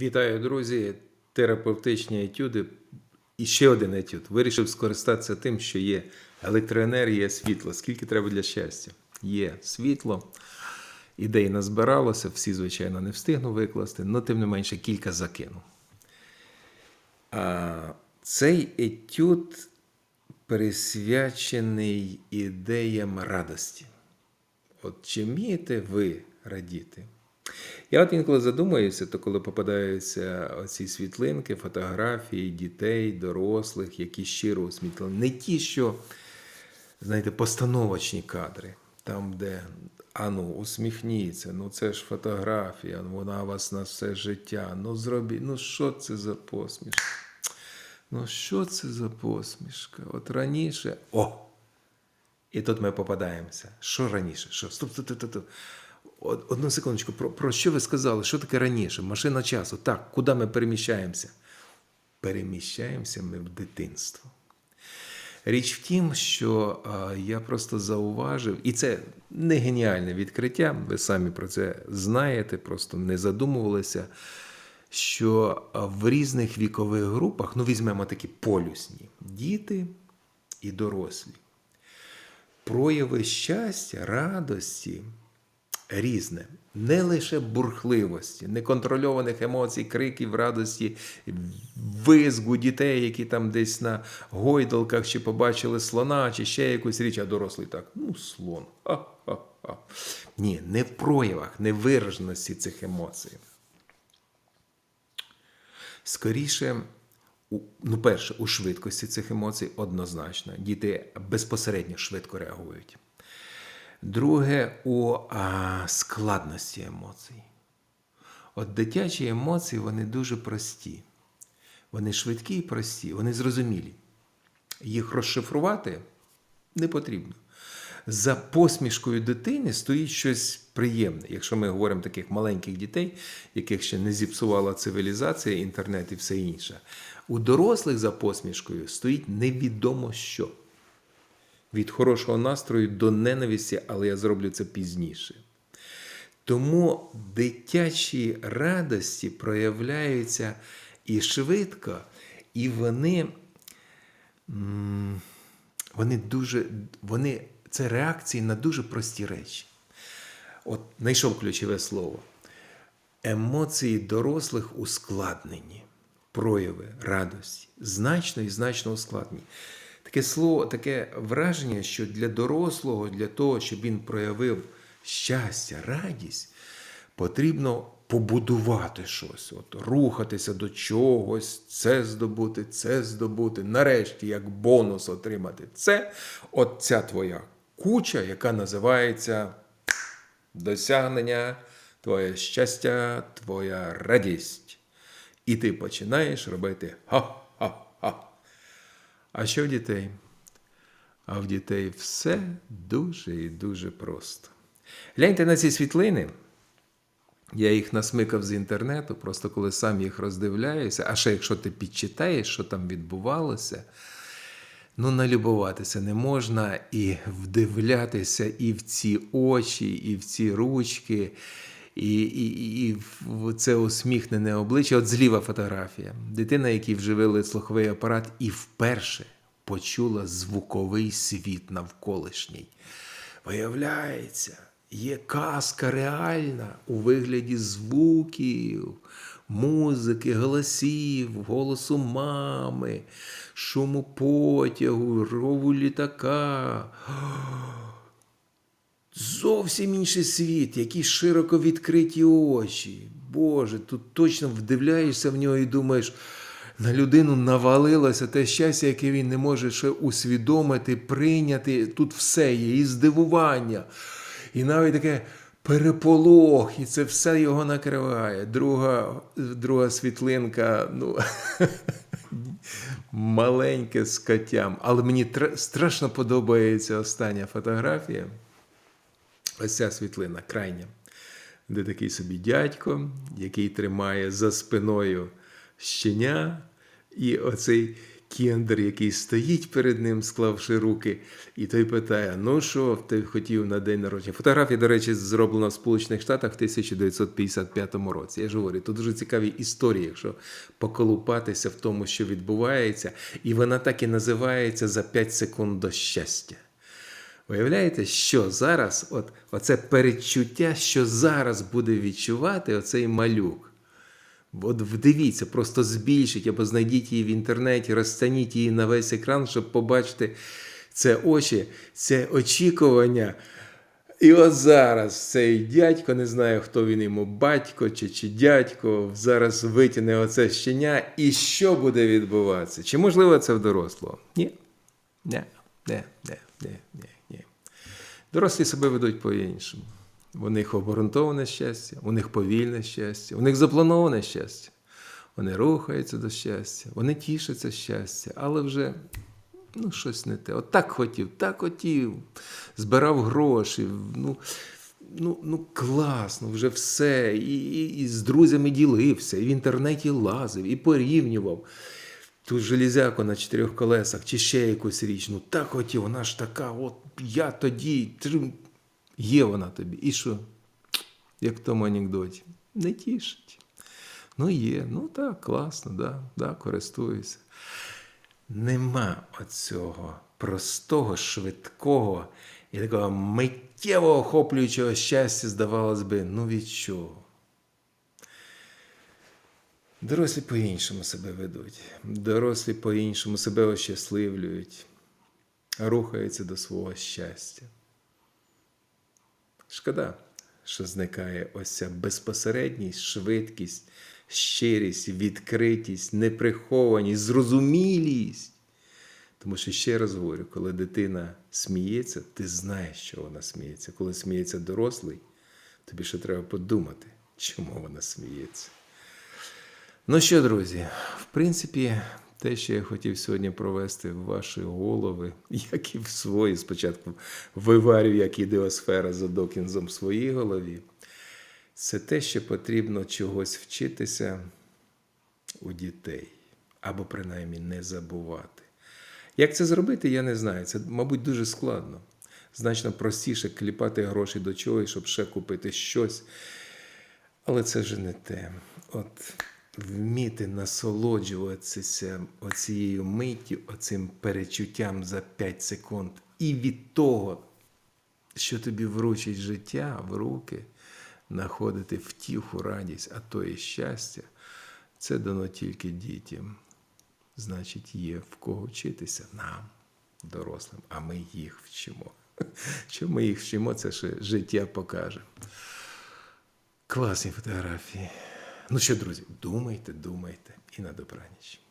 Вітаю, друзі! Терапевтичні етюди. І ще один етюд. Вирішив скористатися тим, що є електроенергія, світло. Скільки треба для щастя? Є світло. Ідей назбиралося, всі, звичайно, не встигну викласти, але тим не менше кілька закину. А цей етюд присвячений ідеям радості. От чи вмієте ви радіти? Я от інколи задумуюся, то коли попадаються оці світлинки, фотографії дітей, дорослих, які щиро усмітлені. Не ті, що, знаєте, постановочні кадри, там, де ану, усміхніться, ну це ж фотографія, вона у вас на все життя. Ну зробіть, ну що це за посмішка? Ну що це за посмішка? От раніше. О! І тут ми попадаємося. Що раніше? Що? Стоп, стоп, стоп, стоп. Од- Одну секундочку, про, про що ви сказали? Що таке раніше? Машина часу. Так, куди ми переміщаємося? Переміщаємося ми в дитинство. Річ в тім, що а, я просто зауважив, і це не геніальне відкриття, ви самі про це знаєте, просто не задумувалися, що в різних вікових групах, ну візьмемо такі полюсні, діти і дорослі, прояви щастя, радості різне, не лише бурхливості, неконтрольованих емоцій, криків, радості, визгу дітей, які там десь на гойдалках чи побачили слона, чи ще якусь річ, а дорослий так, ну, слон. Ха-ха-ха. Ні, не в проявах, не в вираженості цих емоцій. Скоріше, у, ну, перше, у швидкості цих емоцій однозначно. Діти безпосередньо швидко реагують. Друге, у а, складності емоцій. От дитячі емоції вони дуже прості. Вони швидкі і прості, вони зрозумілі. Їх розшифрувати не потрібно. За посмішкою дитини стоїть щось приємне. Якщо ми говоримо таких маленьких дітей, яких ще не зіпсувала цивілізація, інтернет і все інше. У дорослих за посмішкою стоїть невідомо що. Від хорошого настрою до ненависті, але я зроблю це пізніше. Тому дитячі радості проявляються і швидко, і вони, вони дуже, вони, це реакції на дуже прості речі. От знайшов ключове слово. Емоції дорослих ускладнені, прояви радості, значно і значно ускладнені. Таке слово, таке враження, що для дорослого, для того, щоб він проявив щастя, радість, потрібно побудувати щось, от, рухатися до чогось, це здобути, це здобути, нарешті, як бонус отримати. Це от ця твоя куча, яка називається досягнення, твоє щастя, твоя радість. І ти починаєш робити ха-ха-ха. А що в дітей? А в дітей все дуже і дуже просто. Гляньте на ці світлини. Я їх насмикав з інтернету, просто коли сам їх роздивляюся. А ще якщо ти підчитаєш, що там відбувалося, ну налюбуватися не можна і вдивлятися і в ці очі, і в ці ручки, і, і, і це усміхнене обличчя. От зліва фотографія. Дитина, якій вживили слуховий апарат, і вперше почула звуковий світ навколишній. Виявляється, є казка реальна у вигляді звуків, музики, голосів, голосу мами, шуму потягу, рову літака. Зовсім інший світ, які широко відкриті очі. Боже, тут точно вдивляєшся в нього і думаєш, на людину навалилося те щастя, яке він не може ще усвідомити, прийняти. Тут все є, і здивування, і навіть таке переполох, і це все його накриває. Друга, друга світлинка, ну. Маленьке з котям. Але мені страшно подобається остання фотографія. Ось ця світлина крайня, де такий собі дядько, який тримає за спиною щеня, і оцей кендер, який стоїть перед ним, склавши руки, і той питає: Ну що ти хотів на день народження? Фотографія, до речі, зроблена в Сполучених Штатах в 1955 році. Я ж говорю, тут дуже цікаві історії, якщо поколупатися в тому, що відбувається, і вона так і називається за 5 секунд до щастя. Виявляєте, що зараз, от, оце передчуття, що зараз буде відчувати оцей малюк. От вдивіться, просто збільшіть або знайдіть її в інтернеті, розтягніть її на весь екран, щоб побачити це очі, це очікування. І от зараз цей дядько, не знаю, хто він йому, батько чи, чи дядько, зараз витягне оце щеня, і що буде відбуватися? Чи можливо це в дорослого? Ні. Ні, ні, ні, ні, ні. Дорослі себе ведуть по-іншому. У них обґрунтоване щастя, у них повільне щастя, у них заплановане щастя. Вони рухаються до щастя, вони тішаться щастя, але вже ну, щось не те. От так хотів, так хотів, збирав гроші. Ну, ну, ну класно, вже все. І, і, і з друзями ділився, і в інтернеті лазив, і порівнював. Ту железяку на чотирьох колесах, чи ще якусь річ. Ну так хотів, вона ж така, от я тоді. Є вона тобі. І що? Як в тому анекдоті. Не тішить. Ну є, ну так, класно, да, да, користуюся. Нема оцього простого, швидкого і такого миттєво охоплюючого щастя, здавалось би, ну від чого? Дорослі по-іншому себе ведуть, дорослі по-іншому себе ощасливлюють, рухаються до свого щастя. Шкода, що зникає ось ця безпосередність, швидкість, щирість, відкритість, неприхованість, зрозумілість. Тому що ще раз говорю, коли дитина сміється, ти знаєш, що вона сміється. Коли сміється дорослий, тобі ще треба подумати, чому вона сміється. Ну що, друзі, в принципі, те, що я хотів сьогодні провести в ваші голови, як і в свої, спочатку виварю, як ідеосфера за Докінзом в своїй голові, це те, що потрібно чогось вчитися у дітей, або принаймні не забувати. Як це зробити, я не знаю. Це, мабуть, дуже складно. Значно простіше кліпати гроші до чогось, щоб ще купити щось. Але це вже не те. От вміти насолоджуватися оцією миттю, оцим перечуттям за 5 секунд. І від того, що тобі вручить життя в руки, знаходити втіху, радість, а то і щастя, це дано тільки дітям. Значить, є в кого вчитися нам, дорослим, а ми їх вчимо. Що ми їх вчимо, це ще життя покаже. Класні фотографії. Ну що, друзі, думайте, думайте і на добраніч.